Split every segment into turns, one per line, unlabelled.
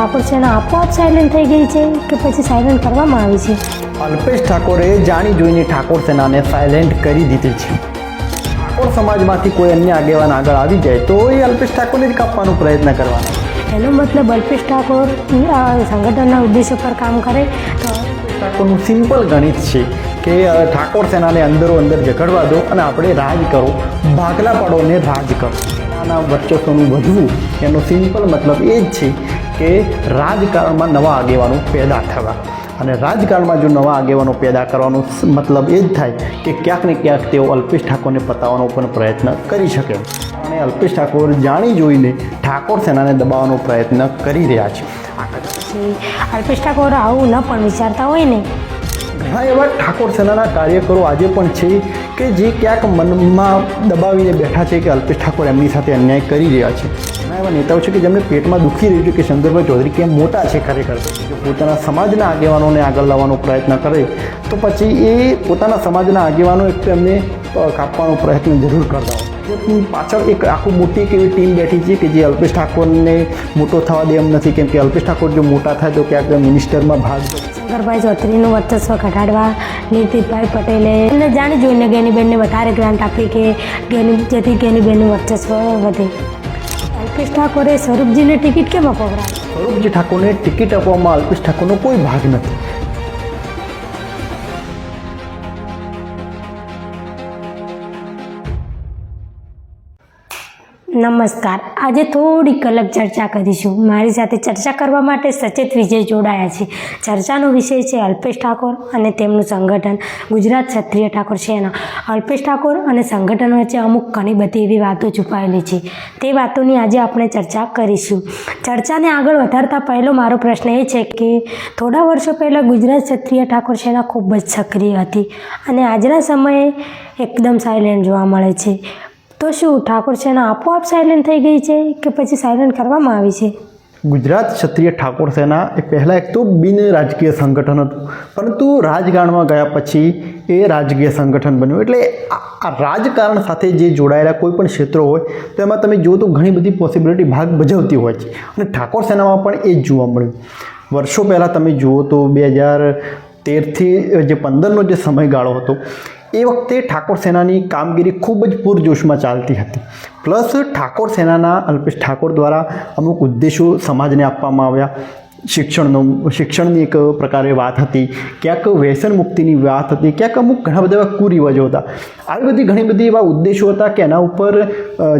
ઠાકોર સેના આપોઆપ સાયલેન્ટ થઈ ગઈ છે કે પછી સાયલેન્ટ કરવામાં આવી છે?
અલ્પેશ ઠાકોરે જાણી જોઈને ઠાકોર સેનાને સાયલેન્ટ કરી દીધી છે. ઠાકોર સમાજમાંથી કોઈ અન્ય આગેવાન આગળ આવી જાય તો એ અલ્પેશ ઠાકોરને જ કાપવાનો પ્રયત્ન કરવાનો.
એનો મતલબ અલ્પેશ ઠાકોર સંગઠનના ઉદ્દેશ્ય પર કામ કરે તો
ઠાકોરનું સિમ્પલ ગણિત છે કે ઠાકોર સેનાને અંદરો અંદર જકડવા દો અને આપણે રાજ કરો. ભાગલા પાડો ને રાજ કરો. આના વર્ચસ્વનું વધવું એનો સિમ્પલ મતલબ એ જ છે કે રાજકારણમાં નવા આગેવાનો પેદા થવા. અને રાજકારણમાં જો નવા આગેવાનો પેદા કરવાનો મતલબ એ જ થાય કે ક્યાંક ને ક્યાંક તેઓ અલ્પેશ ઠાકોરને પતાવવાનો પણ પ્રયત્ન કરી શકે. અને અલ્પેશ ઠાકોર જાણી જોઈને ઠાકોર સેનાને દબાવવાનો પ્રયત્ન કરી રહ્યા છે.
અલ્પેશ ઠાકોર આવું ન પણ વિચારતા હોય ને?
ઘણા એવા ઠાકોર સેનાના કાર્યકરો આજે પણ છે કે જે ક્યાંક મનમાં દબાવીને બેઠા છે કે અલ્પેશ ઠાકોર એમની સાથે અન્યાય કરી રહ્યા છે. એવા નેતાઓ છે કે જેમને પેટમાં દુખી રહ્યું છે કે શંકરભાઈ ચૌધરી કેમ મોટા છે ખરેખર? પોતાના સમાજના આગેવાનોને આગળ લાવવાનો પ્રયત્ન કરે, તો પછી એ પોતાના સમાજના આગેવાનો એક એમને કાપવાનો પ્રયત્ન જરૂર કરતા હોય. પાછળ એક આખું મોટી એક એવી ટીમ બેઠી છે કે જે અલ્પેશ ઠાકોરને મોટો થવા દે એમ નથી, કેમ કે અલ્પેશ ઠાકોર જો મોટા થાય તો ક્યાંક મિનિસ્ટરમાં ભાગ
શંકરભાઈ ચૌધરીનું વર્ચસ્વ ઘટાડવા નીતિભાઈ પટેલે એમને જાણી જોઈને ગેનીબેનને વધારે ગ્રાન્ટ આપી કે ગેની, જેથી ગેનીબેનનું વર્ચસ્વ વધે. અલ્પેશ ઠાકોરે સ્વરૂપજીને ટિકિટ કેમ અપવડાવી
સ્વરૂપજી ઠાકોરને ટિકિટ આપવામાં અલ્પેશ ઠાકોરનો કોઈ ભાગ નથી.
નમસ્કાર. આજે થોડીક અલગ ચર્ચા કરીશું. મારી સાથે ચર્ચા કરવા માટે સચેત વિજય જોડાયા છે. ચર્ચાનો વિષય છે અલ્પેશ ઠાકોર અને તેમનું સંગઠન ગુજરાત ક્ષત્રિય ઠાકોર સેના. અલ્પેશ ઠાકોર અને સંગઠન વચ્ચે અમુક ઘણી બધી એવી વાતો છુપાયેલી છે. તે વાતોની આજે આપણે ચર્ચા કરીશું. ચર્ચાને આગળ વધારતા પહેલો મારો પ્રશ્ન એ છે કે, થોડા વર્ષો પહેલાં ગુજરાત ક્ષત્રિય ઠાકોર સેના ખૂબ જ સક્રિય હતી અને આજના સમયે એકદમ સાયલેન્ટ જોવા મળે છે. તો શું, ઠાકોર સેના આપોઆપ સાયલેન્ટ થઈ ગઈ છે કે પછી સાયલેન્ટ કરવામાં આવી છે?
ગુજરાત ક્ષત્રિય ઠાકોર સેના એ પહેલાં એક તો બિન રાજકીય સંગઠન હતું, પરંતુ રાજકારણમાં ગયા પછી એ રાજકીય સંગઠન બન્યું. એટલે આ રાજકારણ સાથે જે જોડાયેલા કોઈ પણ ક્ષેત્રો હોય એમાં તમે જુઓ તો ઘણી બધી પોસિબિલિટી ભાગ ભજવતી હોય છે. અને ઠાકોર સેનામાં પણ એ જ જોવા મળ્યું. વર્ષો પહેલાં તમે જુઓ તો બે હજાર તેરથી જે પંદરનો જે સમયગાળો હતો એ વખતે ઠાકોર સેનાની કામગીરી ખૂબ જ પૂરજોશમાં ચાલતી હતી. પ્લસ ઠાકોર સેનાના અલ્પેશ ઠાકોર દ્વારા અમુક ઉદ્દેશો સમાજને આપવામાં આવ્યા. શિક્ષણનો, શિક્ષણની એક પ્રકારે વાત હતી. ક્યાંક વ્યસન મુક્તિની વાત હતી, ક્યાંક અમુક ઘણા બધા એવા કુરિવાજો હતા. આવી બધી ઘણી બધી એવા ઉદ્દેશો હતા કે એના ઉપર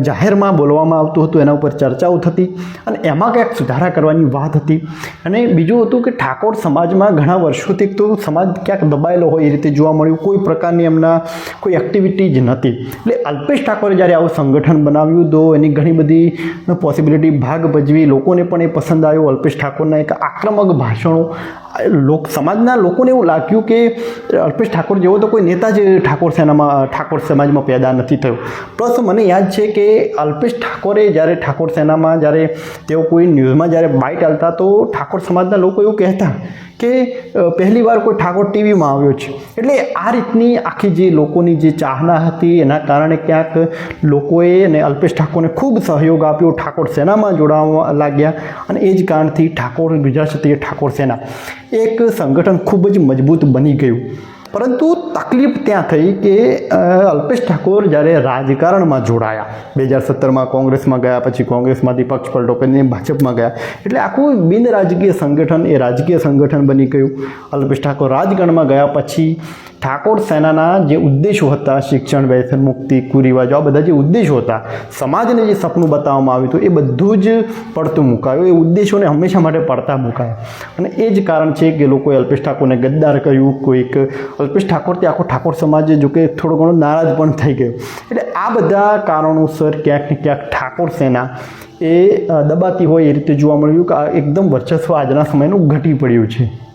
જાહેરમાં બોલવામાં આવતું હતું, એના ઉપર ચર્ચાઓ થતી અને એમાં ક્યાંક સુધારા કરવાની વાત હતી. અને બીજું હતું કે ઠાકોર સમાજમાં ઘણા વર્ષોથી તો સમાજ ક્યાંક દબાયેલો હોય એ રીતે જોવા મળ્યું. કોઈ પ્રકારની એમના કોઈ એક્ટિવિટી જ નહોતી એટલે અલ્પેશ ઠાકોરે જ્યારે આવું સંગઠન બનાવ્યું તો એની ઘણી બધી પોસિબિલિટી ભાગ ભજવી લોકોને પણ એ પસંદ આવ્યો. અલ્પેશ ઠાકોરના એક આક્રમક ભાષણો લોક સમાજના લોકોને એવું લાગ્યું કે અલ્પેશ ઠાકોર જેવો તો કોઈ નેતા જ ઠાકોર સેનામાં, ઠાકોર સમાજમાં પેદા નથી થયો. પ્લસ મને યાદ છે કે અલ્પેશ ઠાકોરે જ્યારે ઠાકોર સેનામાં જ્યારે તેઓ કોઈ ન્યૂઝમાં જ્યારે બાઇટ આલતા તો ઠાકોર સમાજના લોકો એવું કહેતા કે પહેલી વાર કોઈ ઠાકોર ટીવીમાં આવ્યો છે. એટલે આ રીતની આખી જે લોકોની જે ચાહના હતી એના કારણે ક્યાંક લોકોએ અને અલ્પેશ ઠાકોરને ખૂબ સહયોગ આપ્યો, ઠાકોર સેનામાં જોડાવા લાગ્યા અને એ જ કારણથી ઠાકોર ગુજરાત ક્ષત્રિય ઠાકોર સેના. એક સંગઠન ખૂબ જ મજબૂત બની ગયું. પરંતુ તકલીફ ત્યાં થઈ કે અલ્પેશ ઠાકોર જ્યારે રાજકારણમાં જોડાયા બે હજાર સત્તરમાં કોંગ્રેસમાં ગયા, પછી કોંગ્રેસમાંથી પક્ષ પલટો કરીને ભાજપમાં ગયા, એટલે આખું બિન રાજકીય સંગઠન એ રાજકીય સંગઠન બની ગયું. અલ્પેશ ઠાકોર રાજકારણમાં ગયા પછી ઠાકોર સેનાના જે ઉદ્દેશો હતા, શિક્ષણ વ્યસન મુક્તિ, કુરિવાજો, આ બધા જે ઉદ્દેશો હતા, સમાજને જે સપનું બતાવવામાં આવ્યું હતું, એ બધું જ પડતું મુકાયું. એ ઉદ્દેશોને હંમેશા માટે પડતા મુકાયા. અને એ જ કારણ છે કે લોકોએ અલ્પેશ ઠાકોરને ગદ્દાર કહ્યું કોઈક અલ્પેશ ઠાકોરથી આખો ઠાકોર સમાજ જો કે થોડો ઘણો નારાજ પણ થઈ ગયો. એટલે આ બધા કારણોસર ક્યાંક ને ક્યાંક ઠાકોર સેના એ દબાતી હોય એ રીતે જોવા મળ્યું કે એકદમ વર્ચસ્વ આજના સમયનું ઘટી પડ્યું છે.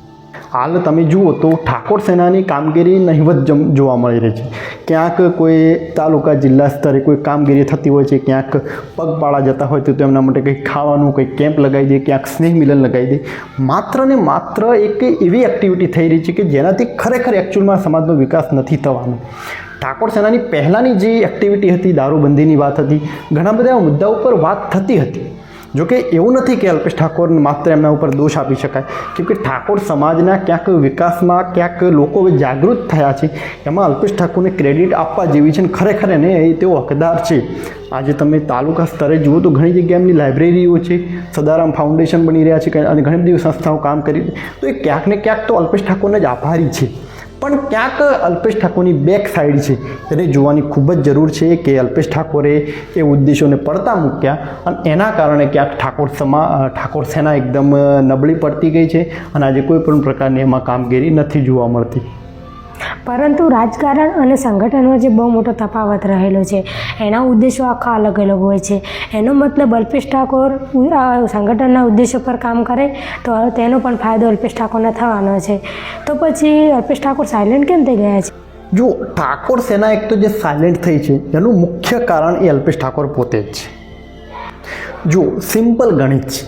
હાલ તમે જુઓ તો ઠાકોર સેનાની કામગીરી નહિવત જોવા મળી રહી છે. ક્યાંક કોઈ તાલુકા જિલ્લા સ્તરે કોઈ કામગીરી થતી હોય છે, ક્યાંક પગપાળા જતા હોય તો તેમના માટે કંઈક ખાવાનું, કંઈક કેમ્પ લગાવી દે, ક્યાંક સ્નેહ મિલન લગાવી દે. માત્ર ને માત્ર એક એવી એક્ટિવિટી થઈ રહી છે કે જેનાથી ખરેખર એકચ્યુઅલમાં સમાજનો વિકાસ નથી થવાનો. ઠાકોર સેનાની પહેલાંની જે એક્ટિવિટી હતી, દારૂબંધીની વાત હતી, ઘણા બધા મુદ્દાઓ પર વાત થતી હતી. જોકે એવું નથી કે અલ્પેશ ઠાકોર માત્ર એમના ઉપર દોષ આપી શકાય. કેમ ઠાકોર સમાજના ક્યાંક વિકાસમાં, ક્યાંક લોકો જાગૃત થયા છે. એમાં અલ્પેશ ઠાકોરને ક્રેડિટ આપવા જેવી છે અને ખરેખર એને એ તેઓ હકદાર છે. આજે તમે તાલુકા સ્તરે જુઓ તો ઘણી જગ્યાએ એમની લાઇબ્રેરીઓ છે, સદારામ ફાઉન્ડેશન બની રહ્યા છે, અને ઘણી બધી સંસ્થાઓ કામ કરી તો એ ક્યાંક ને ક્યાંક તો અલ્પેશ ઠાકોરને જ આભારી છે. પણ ક્યાંક અલ્પેશ ઠાકોરની બેક સાઈડ છે. એને જોવાની ખૂબ જ જરૂર છે કે અલ્પેશ ઠાકોરે એ ઉદ્દેશોને પડતા મૂક્યા અને એના કારણે ક્યાંક ઠાકોર સમા ઠાકોર સેના એકદમ નબળી પડતી ગઈ છે અને આજે કોઈ પણ પ્રકારની એમાં કામગીરી નથી જોવા મળતી.
પરંતુ રાજકારણ અને સંગઠનનો જે બહુ મોટો તફાવત રહેલો છે, એના ઉદ્દેશો આખા અલગ અલગ હોય છે. એનો મતલબ અલ્પેશ ઠાકોર સંગઠનના ઉદ્દેશો પર કામ કરે, તો તેનો પણ ફાયદો અલ્પેશ ઠાકોરને થવાનો છે. તો પછી અલ્પેશ ઠાકોર સાયલેન્ટ કેમ થઈ ગયા છે?
જો ઠાકોર સેના એક તો જે સાયલેન્ટ થઈ છે, એનું મુખ્ય કારણ એ અલ્પેશ ઠાકોર પોતે જ છે. જો સિમ્પલ ગણિત છે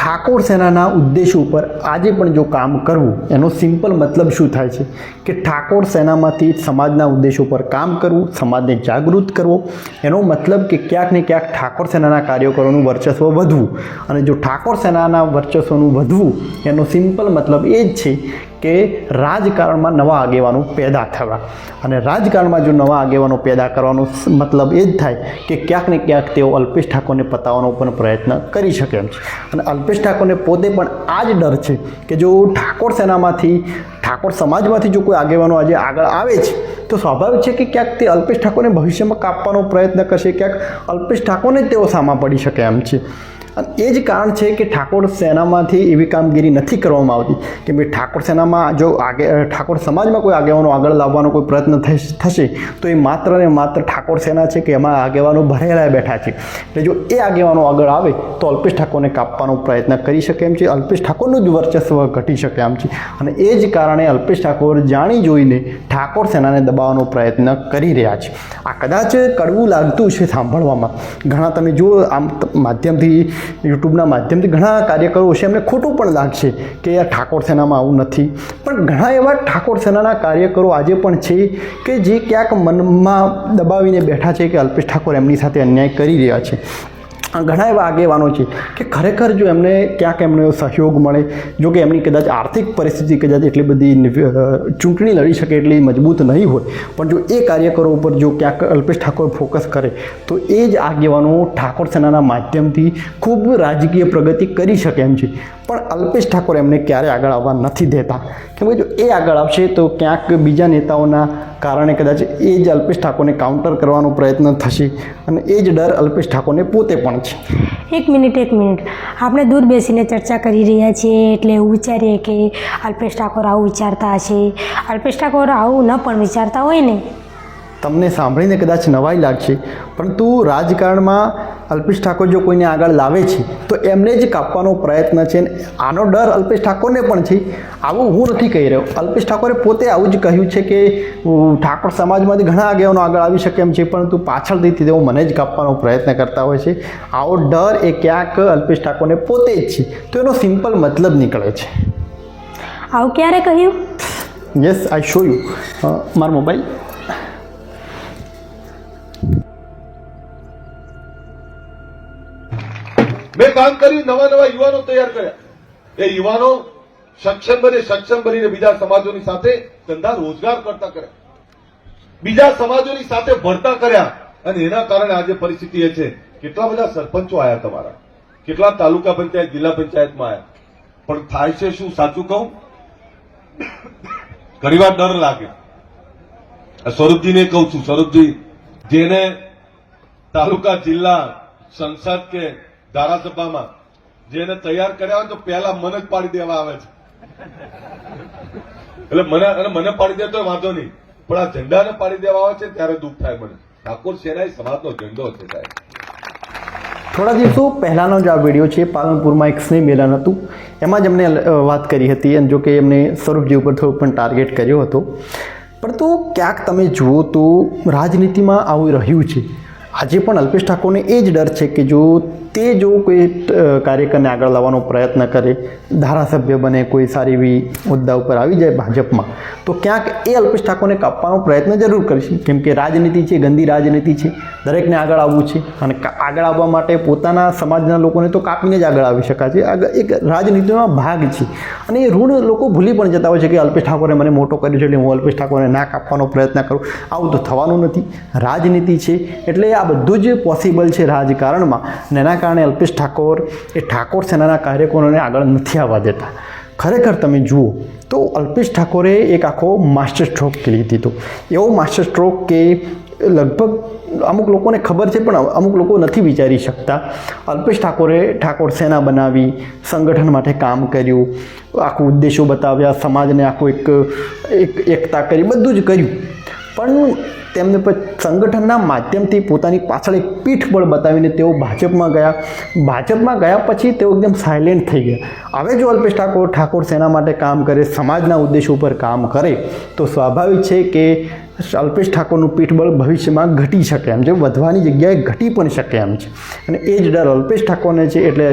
ઠાકોર સેનાના ઉદ્દેશ ઉપર આજે પણ જો કામ કરવું, એનો સિમ્પલ મતલબ શું થાય છે? કે ઠાકોર સેનામાંથી સમાજના ઉદ્દેશો પર કામ કરવું, સમાજને જાગૃત કરવો, એનો મતલબ કે ક્યાંક ને ક્યાંક ઠાકોર સેનાના કાર્યકરોનું વર્ચસ્વ વધવું. અને જો ઠાકોર સેનાના વર્ચસ્વનું વધવું, એનો સિમ્પલ મતલબ એ જ છે કે રાજકારણમાં નવા આગેવાનો પેદા થવા. અને રાજકારણમાં જો નવા આગેવાનો પેદા કરવાનો મતલબ એ જ થાય કે ક્યાંક ને ક્યાંક તેઓ અલ્પેશ ઠાકોરને પતાવવાનો પણ પ્રયત્ન કરી શકે એમ છે. અને અલ્પેશ ઠાકોરને પોતે પણ આ જ ડર છે કે જો ઠાકોર સેનામાંથી, ઠાકોર સમાજમાંથી જો કોઈ આગેવાનો આજે આગળ આવે છે, તો સ્વાભાવિક છે કે ક્યાંક તે અલ્પેશ ઠાકોરને ભવિષ્યમાં કાપવાનો પ્રયત્ન કરશે, ક્યાંક અલ્પેશ ઠાકોરને તેઓ સામા પડી શકે એમ છે. અને એ જ કારણ છે કે ઠાકોર સેનામાંથી એવી કામગીરી નથી કરવામાં આવતી. કે ભાઈ ઠાકોર સેનામાં જો આગે, ઠાકોર સમાજમાં કોઈ આગેવાનો આગળ લાવવાનો કોઈ પ્રયત્ન થશ- તો એ માત્ર ને માત્ર ઠાકોર સેના છે કે એમાં આગેવાનો ભરેલા બેઠા છે. એટલે જો એ આગેવાનો આગળ આવે, તો અલ્પેશ ઠાકોરને કાપવાનો પ્રયત્ન કરી શકે એમ છે. અલ્પેશ ઠાકોરનું જ વર્ચસ્વ ઘટી શકે એમ છે. અને એ જ કારણે અલ્પેશ ઠાકોર જાણી જોઈને ઠાકોર સેનાને દબાવવાનો પ્રયત્ન કરી રહ્યા છે. આ કદાચ કડવું લાગતું છે સાંભળવામાં. ઘણા તમે જુઓ, આમ માધ્યમથી યુટ્યુબના માધ્યમથી ઘણા કાર્યકરો છે, એમને ખોટું પણ લાગશે કે યાર ઠાકોર સેનામાં આવું નથી. પણ ઘણા એવા ઠાકોર સેનાના કાર્યકરો આજે પણ છે કે જે ક્યાંક મનમાં દબાવીને બેઠા છે કે અલ્પેશ ઠાકોર એમની સાથે અન્યાય કરી રહ્યા છે. ઘણા એવા આગેવાનો છે કે ખરેખર જો એમને ક્યાંક એમનો સહયોગ મળે, જો કે એમની કદાચ આર્થિક પરિસ્થિતિ કદાચ એટલી બધી ચૂંટણી લડી શકે એટલી મજબૂત નહીં હોય, પણ જો એ કાર્યકરો ઉપર જો ક્યાંક અલ્પેશ ઠાકોર ફોકસ કરે, તો એ જ આગેવાનો ઠાકોર સેનાના માધ્યમથી ખૂબ રાજકીય પ્રગતિ કરી શકે એમ છે. પણ અલ્પેશ ઠાકોર એમને ક્યારે આગળ આવવા નથી દેતા? કેમ કે જો એ આગળ આવશે તો ક્યાંક બીજા નેતાઓના કારણે કદાચ એ જ અલ્પેશ ઠાકોરને કાઉન્ટર કરવાનો પ્રયત્ન થશે અને એ જ ડર અલ્પેશ ઠાકોરને પોતે પણ છે.
એક મિનિટ એક મિનિટ. આપણે દૂર બેસીને ચર્ચા કરી રહ્યા છીએ એટલે એવું વિચારીએ કે અલ્પેશ ઠાકોર આવું વિચારતા હશે. અલ્પેશ ઠાકોર આવું ન પણ વિચારતા હોય ને?
તમને સાંભળીને કદાચ નવાઈ લાગશે પરંતુ રાજકારણમાં અલ્પેશ ઠાકોર જો કોઈને આગળ લાવે છે તો એમને જ કાપવાનો પ્રયત્ન છે અને આનો ડર અલ્પેશ ઠાકોરને પણ છે. આવું હું નથી કહી રહ્યો. અલ્પેશ ઠાકોરે પોતે આવું જ કહ્યું છે કે ઠાકોર સમાજમાંથી ઘણા આગેવાનો આગળ આવી શકે એમ છે પરંતુ પાછળથી તેઓ મને જ કાપવાનો પ્રયત્ન કરતા હોય છે. આવો ડર એ ક્યાંક અલ્પેશ ઠાકોરને પોતે જ છે. તો એનો સિમ્પલ મતલબ નીકળે છે.
આવું ક્યારે કહ્યું?
યસ આઈ શો યુ મારો મોબાઈલ
મેં કામ કર્યું, નવા નવા યુવાનો તૈયાર કર્યા. એ યુવાનો સક્ષમ બને, સક્ષમ બનીને બીજા સમાજોની સાથે ધંધા રોજગાર કરતા કર્યા. બીજા સમાજોની સાથે ભરતા કર્યા. અને એના કારણે આજે પરિસ્થિતિ એ છે, કેટલા બધા સરપંચો આયા તમારા? કેટલા તાલુકા પંચાયત, જિલ્લા પંચાયતમાં આયા? પણ થાય છે શું? સાચું કહું? ઘણીવાર ડર લાગે. સ્વરૂપજીને કહું છું, સ્વરૂપજી, જેને તાલુકા, જિલ્લા, સંસદ કે ધારાસભામાં. જેને તૈયાર કર્યા હોય તો પહેલા મને જ પાડી દેવા આવે છે. એટલે મને અને મને પાડી દે તો વાંધો નહીં. પણ આ ઝંડાને પાડી દેવા આવે છે ત્યારે દુઃખ થાય મને. ઠાકોર સેના એ સમાજનો ઝંડો છે સાહેબ.
થોડા દિવસો પહેલાંનો જ આ વીડિયો છે, પાલનપુરમાં એક સ્નેહ મેલન હતું. એમાં જ એમને વાત કરી હતી અને જો કે એમને સ્વરૂપજી ઉપર થોડું પણ ટાર્ગેટ કર્યો હતો. પરંતુ ક્યાંક તમે જુઓ તો રાજનીતિમાં આવું રહ્યું છે. આજે પણ અલ્પેશ ઠાકોરને એ જ ડર છે કે જો તે જો કોઈ કાર્યકરને આગળ લાવવાનો પ્રયત્ન કરે, ધારાસભ્ય બને, કોઈ સારી એવી મુદ્દા ઉપર આવી જાય ભાજપમાં, તો ક્યાંક એ અલ્પેશ ઠાકોરને કાપવાનો પ્રયત્ન જરૂર કરશે. કેમ કે રાજનીતિ છે, ગંદી રાજનીતિ છે, દરેકને આગળ આવવું છે અને આગળ આવવા માટે પોતાના સમાજના લોકોને તો કાપીને જ આગળ આવી શકાય છે. આગળ એક રાજનીતિનો ભાગ છે. અને એ ઋણ લોકો ભૂલી પણ જતા હોય છે કે અલ્પેશ ઠાકોરે મને મોટો કર્યો છે એટલે હું અલ્પેશ ઠાકોરને ના કાપવાનો પ્રયત્ન કરું. આવું તો થવાનું નથી. રાજનીતિ છે, એટલે આ બધું જ પોસિબલ છે રાજકારણમાં. અને એના કારણે અલ્પેશ ઠાકોર, એ ઠાકોર સેનાના કાર્યકરોને આગળ નથી આવવા દેતા. ખરેખર તમે જુઓ તો અલ્પેશ ઠાકોરે એક આખો માસ્ટર સ્ટ્રોક કરી દીધો. એવો માસ્ટર સ્ટ્રોક કે લગભગ અમુક લોકોને ખબર છે, પણ અમુક લોકો નથી વિચારી શકતા. અલ્પેશ ઠાકોરે ઠાકોર સેના બનાવી, સંગઠન માટે કામ કર્યું, આખું ઉદ્દેશો બતાવ્યા, સમાજને આખું એક એક એકતા કરી, બધું જ કર્યું. પણ તેમને પછી સંગઠનના માધ્યમથી પોતાની પાછળ એક પીઠબળ બતાવીને તેઓ ભાજપમાં ગયા. ભાજપમાં ગયા પછી તેઓ એકદમ સાયલેન્ટ થઈ ગયા. હવે જો અલ્પેશ ઠાકોર ઠાકોર સેના માટે કામ કરે, સમાજના ઉદ્દેશો ઉપર કામ કરે, તો સ્વાભાવિક છે કે અલ્પેશ ઠાકોરનું પીઠબળ ભવિષ્યમાં ઘટી શકે એમ છે, વધવાની જગ્યાએ ઘટી પણ શકે એમ છે. અને એ જ ડર અલ્પેશ ઠાકોરને છે, એટલે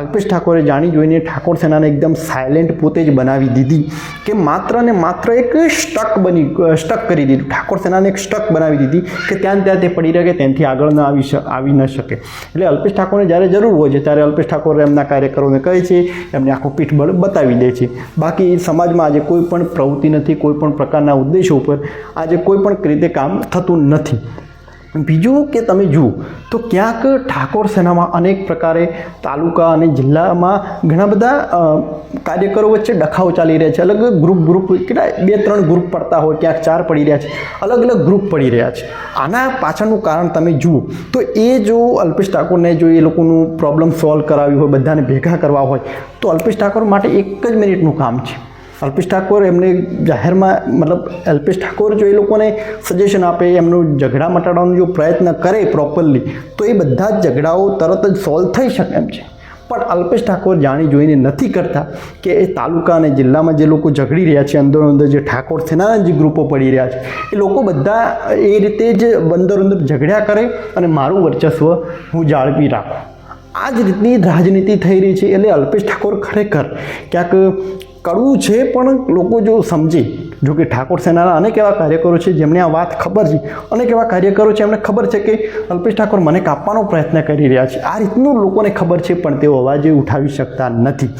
અલ્પેશ ઠાકોરે જાણી જોઈને ઠાકોર સેનાને એકદમ સાયલેન્ટ પોતે જ બનાવી દીધી કે માત્ર ને માત્ર એક સ્ટક બની સ્ટક કરી દીધું. ઠાકોર સેનાને એક સ્ટક બનાવી દીધી કે ત્યાં ત્યાં તે પડી રહે કે તેનાથી આગળ ન આવી આવી ન શકે. એટલે અલ્પેશ ઠાકોરને જ્યારે જરૂર હોય છે, ત્યારે અલ્પેશ ઠાકોર એમના કાર્યકરોને કહે છે, એમને આખું પીઠબળ બતાવી દે છે. બાકી સમાજમાં આજે કોઈ પણ પ્રવૃત્તિ નથી, કોઈ પણ પ્રકારના ઉદ્દેશો ઉપર આજે કોઈ પણ રીતે કામ થતું નથી. બીજું કે તમે જુઓ, તો ક્યાંક ઠાકોર સેનામાં અનેક પ્રકારે તાલુકા અને જિલ્લામાં ઘણા બધા કાર્યકરો વચ્ચે ડખાઓ ચાલી રહ્યા છે. અલગ ગ્રુપ ગ્રુપ કેટલા, બે ત્રણ ગ્રુપ પડતા હોય, ક્યાંક ચાર પડી રહ્યા છે. અલગ અલગ ગ્રુપ પડી રહ્યા છે. આના પાછળનું કારણ તમે જુઓ, તો એ જો અલ્પેશ ઠાકોરને જો એ લોકોનું પ્રોબ્લેમ સોલ્વ કરાવી હોય, બધાને ભેગા કરવા હોય, તો અલ્પેશ ઠાકોર માટે એક જ મિનિટનું કામ છે. અલ્પેશ ઠાકોર એમને જાહેરમાં, મતલબ અલ્પેશ ઠાકોર જો એ લોકોને સજેશન આપે, એમનું ઝઘડા મટાડવાનો જો પ્રયત્ન કરે પ્રોપરલી તો એ બધા જ ઝઘડાઓ તરત જ સોલ્વ થઈ શકે એમ છે. પણ અલ્પેશ ઠાકોર જાણી જોઈને નથી કરતા કે એ તાલુકા અને જિલ્લામાં જે લોકો ઝઘડી રહ્યા છે, અંદરો અંદર જે ઠાકોર સેનાના જે ગ્રુપો પડી રહ્યા છે, એ લોકો બધા એ રીતે જ અંદરો અંદર ઝઘડ્યા કરે અને મારું વર્ચસ્વ હું જાળવી રાખું. આ જ રીતની રાજનીતિ થઈ રહી છે, એટલે અલ્પેશ ઠાકોર ખરેખર ક્યાંક કડવું છે પણ લોકો જો સમજે, જો કે ઠાકોર સેનાના અનેક એવા કાર્યકરો છે જેમને આ વાત ખબર છે. અનેક એવા કાર્યકરો છે એમને ખબર છે કે અલ્પેશ ઠાકોર મને કાપવાનો પ્રયત્ન કરી રહ્યા છે. આ રીતનું લોકોને ખબર છે પણ તેઓ અવાજે ઉઠાવી શકતા નથી.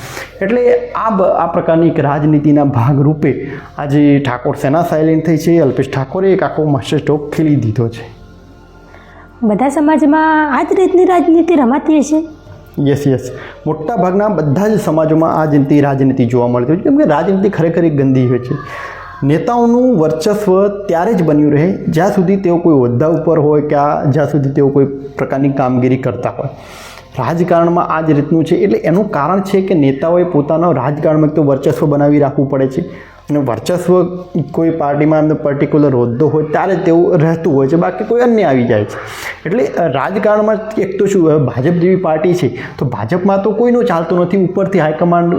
એટલે આ આ પ્રકારની એક રાજનીતિના ભાગરૂપે આજે ઠાકોર સેના સાયલેન્ટ થઈ છે. અલ્પેશ ઠાકોરે એક આખો માસ્ટર સ્ટોક ખેલી દીધો છે.
બધા સમાજમાં આ જ રીતની રાજનીતિ રમાતી હશે?
યસ યસ મોટા ભાગના બધા જ સમાજોમાં આ જનતી રાજનીતિ જોવા મળતી હોય છે. કેમ કે રાજનીતિ ખરેખર એક ગંદી હોય છે. નેતાઓનું વર્ચસ્વ ત્યારે જ બન્યું રહે જ્યાં સુધી તેઓ કોઈ હોદ્દા ઉપર હોય કે આ જ્યાં સુધી તેઓ કોઈ પ્રકારની કામગીરી કરતા હોય. રાજકારણમાં આ જ રીતનું છે. એટલે એનું કારણ છે કે નેતાઓએ પોતાનો રાજકારણમાં તો વર્ચસ્વ બનાવી રાખવું પડે છે. અને વર્ચસ્વ કોઈ પાર્ટીમાં એમનો પર્ટિક્યુલર હોદ્દો હોય ત્યારે તેવું રહેતું હોય છે. બાકી કોઈ અન્ય આવી જાય છે. એટલે રાજકારણમાં એક તો શું ભાજપ જેવી પાર્ટી છે, તો ભાજપમાં તો કોઈનું ચાલતું નથી. ઉપરથી હાઈકમાન્ડ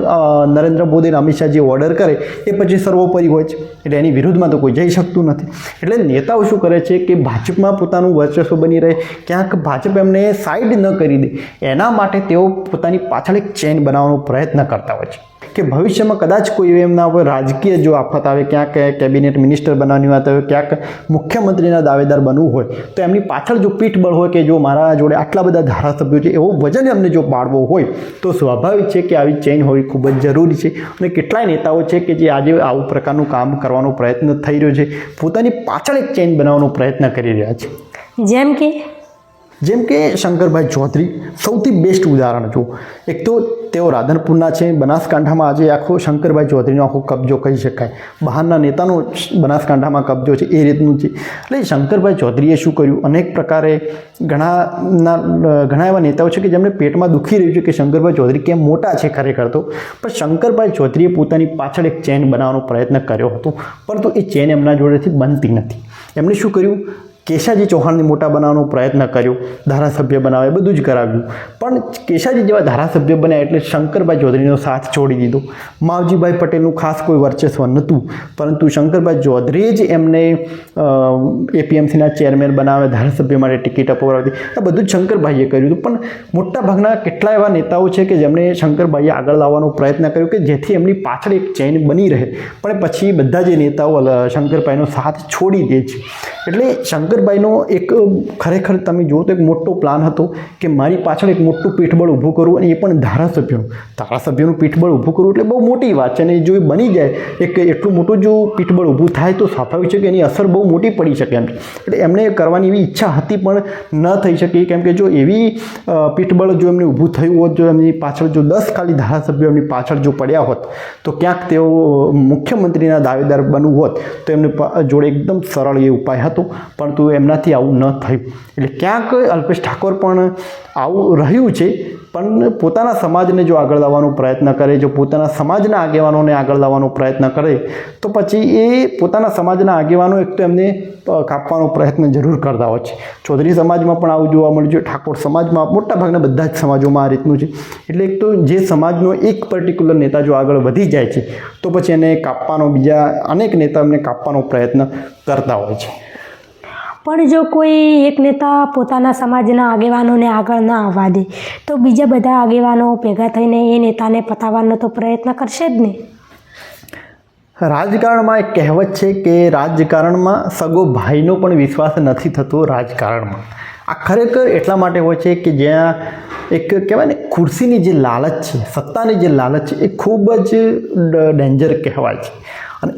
નરેન્દ્ર મોદી અને અમિત શાહ જે ઓર્ડર કરે, એ પછી સર્વોપરી હોય છે. એટલે એની વિરુદ્ધમાં તો કોઈ જઈ શકતું નથી. એટલે નેતાઓ શું કરે છે કે ભાજપમાં પોતાનું વર્ચસ્વ બની રહે. ક્યાંક ભાજપ એમને સાઈડ ન કરી દે. એના માટે તેઓ પોતાની પાછળ એક ચેન બનાવવાનો પ્રયત્ન કરતા હોય છે. કે ભવિષ્યમાં કદાચ કોઈ એમના રાજકીય જો આફત આવે, ક્યાંક કેબિનેટ મિનિસ્ટર બનવાની વાત આવે, ક્યાંક મુખ્યમંત્રીના દાવેદાર બનવું હોય, તો એમની પાછળ જો પીઠબળ હોય કે જો મારા જોડે આટલા બધા ધારાસભ્યો છે, એવો વજન એમને જો પાડવો હોય, તો સ્વાભાવિક છે કે આવી ચેઇન હોવી ખૂબ જ જરૂરી છે. અને કેટલાય નેતાઓ છે કે જે આજે આવું પ્રકારનું કામ કરવાનો પ્રયત્ન થઈ રહ્યો છે, પોતાની પાછળ એક ચેઇન બનાવવાનો પ્રયત્ન કરી રહ્યા છે.
જેમ કે
જેમ કે શંકરભાઈ ચૌધરી સૌથી બેસ્ટ ઉદાહરણ છું એક તો તેઓ રાધનપુરના છે, બનાસકાંઠામાં આજે આખો શંકરભાઈ ચૌધરીનો આખો કબજો કહી શકાય. બહારના નેતાનો બનાસકાંઠામાં કબજો છે, એ રીતનું છે. એટલે શંકરભાઈ ચૌધરીએ શું કર્યું? અનેક પ્રકારે ઘણાના ઘણા એવા નેતાઓ છે કે જેમને પેટમાં દુખી રહ્યું છે કે શંકરભાઈ ચૌધરી કેમ મોટા છે ખરેખર તો. પણ શંકરભાઈ ચૌધરીએ પોતાની પાછળ એક ચેન બનાવવાનો પ્રયત્ન કર્યો હતો. પરંતુ એ ચેન એમના જોડેથી બનતી નથી. એમણે શું કર્યું? કેશાજી ચૌહાણને મોટા બનાવવાનો પ્રયત્ન કર્યો, ધારાસભ્ય બનાવે, બધું જ કરાવ્યું. પણ કેશાજી જેવા ધારાસભ્ય બન્યા એટલે શંકરભાઈ ચૌધરીનો સાથ છોડી દીધો. માવજીભાઈ પટેલનું ખાસ કોઈ વર્ચસ્વ નહોતું, પરંતુ શંકરભાઈ ચૌધરીએ જ એમને એપીએમસીના ચેરમેન બનાવે, ધારાસભ્ય માટે ટિકિટ અપાવડાવી આ બધું જ શંકરભાઈએ કર્યું હતું. પણ મોટાભાગના કેટલા એવા નેતાઓ છે કે જેમણે શંકરભાઈએ આગળ લાવવાનો પ્રયત્ન કર્યો કે જેથી એમની પાછળ એક ચેન બની રહે. પણ પછી બધા જે નેતાઓ શંકરભાઈનો સાથ છોડી દે છે. એટલે શંકરભાઈનો એક ખરેખર તમે જુઓ તો એક મોટો પ્લાન હતો કે મારી પાછળ એક મોટું પીઠબળ ઊભું કરવું અને એ પણ ધારાસભ્યનું ધારાસભ્યનું પીઠબળ ઊભું કરવું એટલે બહુ મોટી વાત છે અને જો એ બની જાય એક એટલું મોટું જો પીઠબળ ઊભું થાય તો સ્વાભાવિક છે કે એની અસર બહુ મોટી પડી શકે એમ. એટલે એમને કરવાની એવી ઈચ્છા હતી પણ ન થઈ શકી. કેમ કે જો એવી પીઠબળ જો એમને ઊભું થયું હોત, જો એમની પાછળ જો દસ ખાલી ધારાસભ્યો એમની પાછળ જો પડ્યા હોત, તો ક્યાંક તેઓ મુખ્યમંત્રીના દાવેદાર બનવું હોત, તો એમને જોડે એકદમ સરળ એ ઉપાય હતો. પરંતુ એમનાથી આવું ન થયું એટલે ક્યાંક અલ્પેશ ઠાકોર પણ આવું રહ્યું છે, પણ પોતાના સમાજને જો આગળ લાવવાનો પ્રયત્ન કરે, જો પોતાના સમાજના આગેવાનોને આગળ લાવવાનો પ્રયત્ન કરે, તો પછી એ પોતાના સમાજના આગેવાનો એક તો એમને કાપવાનો પ્રયત્ન જરૂર કરતા હોય છે. ચૌધરી સમાજમાં પણ આવું જોવા મળ્યું છે, ઠાકોર સમાજમાં મોટાભાગના બધા જ સમાજોમાં આ રીતનું છે. એટલે એક તો જે સમાજનો એક પર્ટિક્યુલર નેતા જો આગળ વધી જાય છે, તો પછી એને કાપવાનો બીજા અનેક નેતા એમને કાપવાનો પ્રયત્ન કરતા હોય છે.
પણ જો કોઈ એક નેતા પોતાના સમાજના આગેવાનોને આગળ ન આવવા દે, તો બીજા બધા આગેવાનો ભેગા થઈને એ નેતાને પતાવવાનો તો પ્રયત્ન કરશે જ ને.
રાજકારણમાં એક કહેવત છે કે રાજકારણમાં સગો ભાઈનો પણ વિશ્વાસ નથી થતો રાજકારણમાં. આ ખરેખર એટલા માટે હોય છે કે જ્યાં એક કહેવાય ને, ખુરશીની જે લાલચ છે, સત્તાની જે લાલચ છે, એ ખૂબ જ ડેન્જર કહેવાય છે.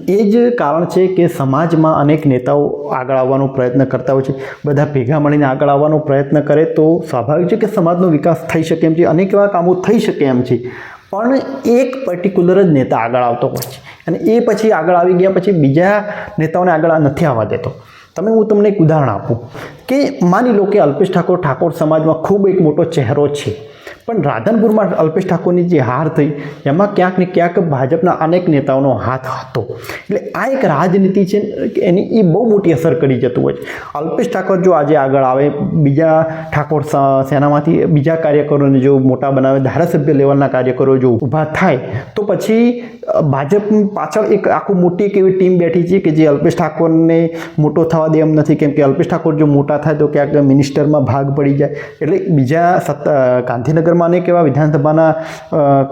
એ જ કારણ છે કે સમાજમાં અનેક નેતાઓ આગળ આવવાનો પ્રયત્ન કરતા હોય છે. બધા ભેગા મળીને આગળ આવવાનો પ્રયત્ન કરે તો સ્વાભાવિક છે કે સમાજનો વિકાસ થઈ શકે એમ છે, અનેક એવા કામો થઈ શકે એમ છે. પણ એક પર્ટિક્યુલર જ નેતા આગળ આવતો હોય છે અને એ પછી આગળ આવી ગયા પછી બીજા નેતાઓને આગળ નથી આવવા દેતો. તમે, હું તમને એક ઉદાહરણ આપું કે માની લો કે અલ્પેશ ઠાકોર ઠાકોર સમાજમાં ખૂબ એક મોટો ચહેરો છે. પણ રાધનપુરમાં અલ્પેશ ઠાકોરની જે હાર થઈ, એમાં ક્યાંક ને ક્યાંક ભાજપના અનેક નેતાઓનો હાથ હતો. એટલે આ એક રાજનીતિ છે એની એ બહુ મોટી અસર કરી જતું હોય છે. અલ્પેશ ઠાકોર જો આજે આગળ આવે, બીજા ઠાકોર સેનામાંથી બીજા કાર્યકરોને જો મોટા બનાવે, ધારાસભ્ય લેવલના કાર્યકરો જો ઊભા થાય, તો પછી ભાજપ પાછળ એક આખું મોટી એક એવી ટીમ બેઠી છે કે જે અલ્પેશ ઠાકોરને મોટો થવા દે એમ નથી. કેમ કે અલ્પેશ ઠાકોર જો મોટા થાય તો ક્યાંક મિનિસ્ટરમાં ભાગ પડી જાય. એટલે બીજા સત્તા ગાંધીનગરમાં અનેક એવા વિધાનસભાના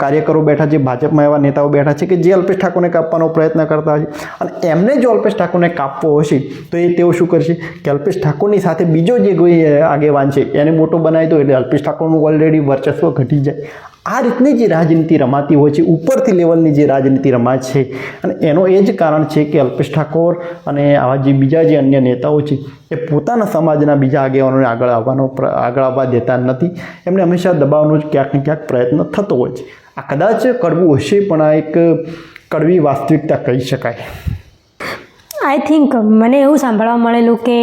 કાર્યકરો બેઠા છે, ભાજપમાં એવા નેતાઓ બેઠા છે કે જે અલ્પેશ ઠાકોરને કાપવાનો પ્રયત્ન કરતા હોય છે. અને એમને જો અલ્પેશ ઠાકોરને કાપવો હશે, તો એ તેઓ શું કરશે કે અલ્પેશ ઠાકોરની સાથે બીજો જે કોઈ આગેવાન છે, એને મોટો બનાવી દો એટલે અલ્પેશ ઠાકોરનું ઓલરેડી વર્ચસ્વ ઘટી જાય. આ રીતની જે રાજનીતિ રમાતી હોય છે, ઉપરથી લેવલની જે રાજનીતિ રમાય છે, અને એનો એ જ કારણ છે કે અલ્પેશ ઠાકોર અને આવા જે બીજા જે અન્ય નેતાઓ છે, એ પોતાના સમાજના બીજા આગેવાનોને આગળ આવવાનો આગળ આવવા દેતા નથી. એમને હંમેશા દબાવવાનો જ ક્યાંક ને ક્યાંક પ્રયત્ન થતો હોય છે. આ કદાચ કડવું હશે પણ આ એક કડવી વાસ્તવિકતા કહી શકાય.
આઈ થિંક મને એવું સાંભળવા મળેલું કે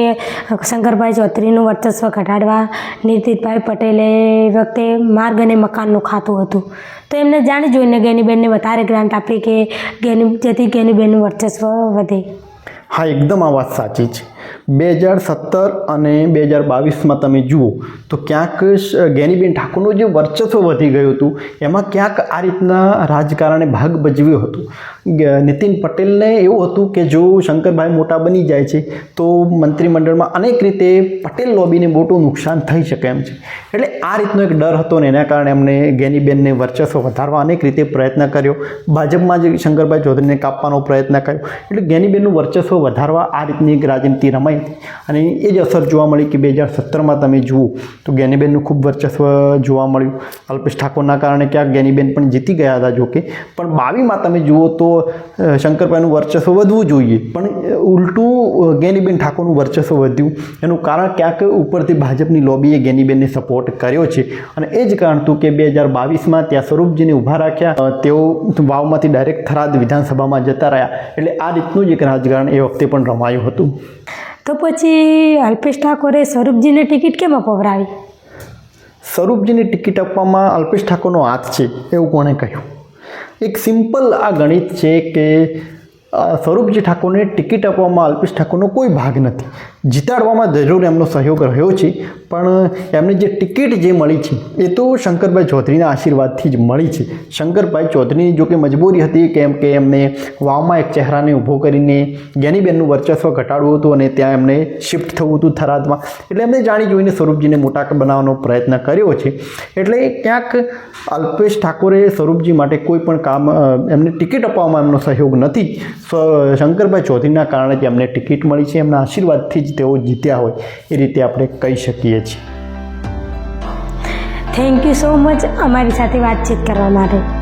શંકરભાઈ ચૌધરીનું વર્ચસ્વ ઘટાડવા નિર્તિતભાઈ પટેલે વખતે માર્ગ અને મકાનનું ખાતું હતું. તો એમને જાણી જોઈને ગેનીબેનને વધારે ગ્રાન્ટ આપી કે ગેની, જેથી ગેનીબેનનું વર્ચસ્વ વધે.
હા, એકદમ આ વાત સાચી છે. બે હજાર સત્તર અને બે હજાર બાવીસમાં તમે જુઓ, તો ક્યાંક ગેનીબેન ઠાકોરનું જે વર્ચસ્વ વધી ગયું હતું, એમાં ક્યાંક આ રીતના રાજકારણે ભાગ ભજવ્યો હતો. નીતિન પટેલને એવું હતું કે જો શંકરભાઈ મોટા બની જાય છે, તો મંત્રીમંડળમાં અનેક રીતે પટેલ લોબીને મોટું નુકસાન થઈ શકે એમ છે. એટલે આ રીતનો એક ડર હતો ને એના કારણે એમણે ગેનીબેનને વર્ચસ્વ વધારવા અનેક રીતે પ્રયત્ન કર્યો. ભાજપમાં જ શંકરભાઈ ચૌધરીને કાપવાનો પ્રયત્ન કર્યો. એટલે ગેનીબેનનું વર્ચસ્વ વધારવા આ રીતની એક રાજનીતિ રમાઈ અને એ જ અસર જોવા મળી કે બે હજાર સત્તરમાં તમે જુઓ તો ગેનીબેનનું ખૂબ વર્ચસ્વ જોવા મળ્યું. અલ્પેશ ઠાકોરના કારણે ક્યાંક ગેનીબેન પણ જીતી ગયા હતા જોકે. પણ બાવીમાં તમે જુઓ તો શંકરભાઈનું વર્ચસ્વ વધવું જોઈએ. પણ ઉલટું ગેનીબેન ઠાકોરનું વર્ચસ્વ વધ્યું. એનું કારણ ક્યાંક ઉપરથી ભાજપની લોબીએ ગેનીબેનને સપોર્ટ કર્યો છે. અને એ જ કારણ હતું કે બે હજાર બાવીસમાં ત્યાં સ્વરૂપજીને ઊભા રાખ્યા. તેઓ વાવમાંથી ડાયરેક્ટ થરાદ વિધાનસભામાં જતા રહ્યા. એટલે આ રીતનું જ એક રાજકારણ એ વખતે પણ રમાયું હતું.
તો પછી અલ્પેશ ઠાકોરે સ્વરૂપજીને ટિકિટ કેમ અપવરાવી?
સ્વરૂપજીની ટિકિટ આપવામાં અલ્પેશ ઠાકોરનો હાથ છે, એવું કોણે કહ્યું? એક સિમ્પલ આ ગણિત છે કે સ્વરૂપજી ઠાકોરને ટિકિટ આપવામાં અલ્પેશ ઠાકોરનો કોઈ ભાગ નથી. જીતાડવામાં જરૂર એમનો સહયોગ રહ્યો છે. પણ એમને જે ટિકિટ જે મળી છે, એ તો શંકરભાઈ ચૌધરીના આશીર્વાદથી જ મળી છે. શંકરભાઈ ચૌધરીની જો કે મજબૂરી હતી કેમ કે એમને વાવમાં એક ચહેરાને ઊભો કરીને જ્ઞાનીબેનનું વર્ચસ્વ ઘટાડવું હતું અને ત્યાં એમને શિફ્ટ થવું હતું થરાદમાં. એટલે એમને જાણી જોઈને સ્વરૂપજીને મોટા બનાવવાનો પ્રયત્ન કર્યો છે. એટલે ક્યાંક અલ્પેશ ઠાકોરે સ્વરૂપજી માટે કોઈ પણ કામ એમને ટિકિટ અપાવવામાં એમનો સહયોગ નથી. શંકરભાઈ ચૌધરીના કારણે જ એમને ટિકિટ મળી છે. એમના આશીર્વાદથી તેઓ જીત્યા હોય એ રીતે આપણે કહી શકીએ છીએ.
થેન્ક યુ સો મચ અમારી સાથે વાતચીત કરવા માટે.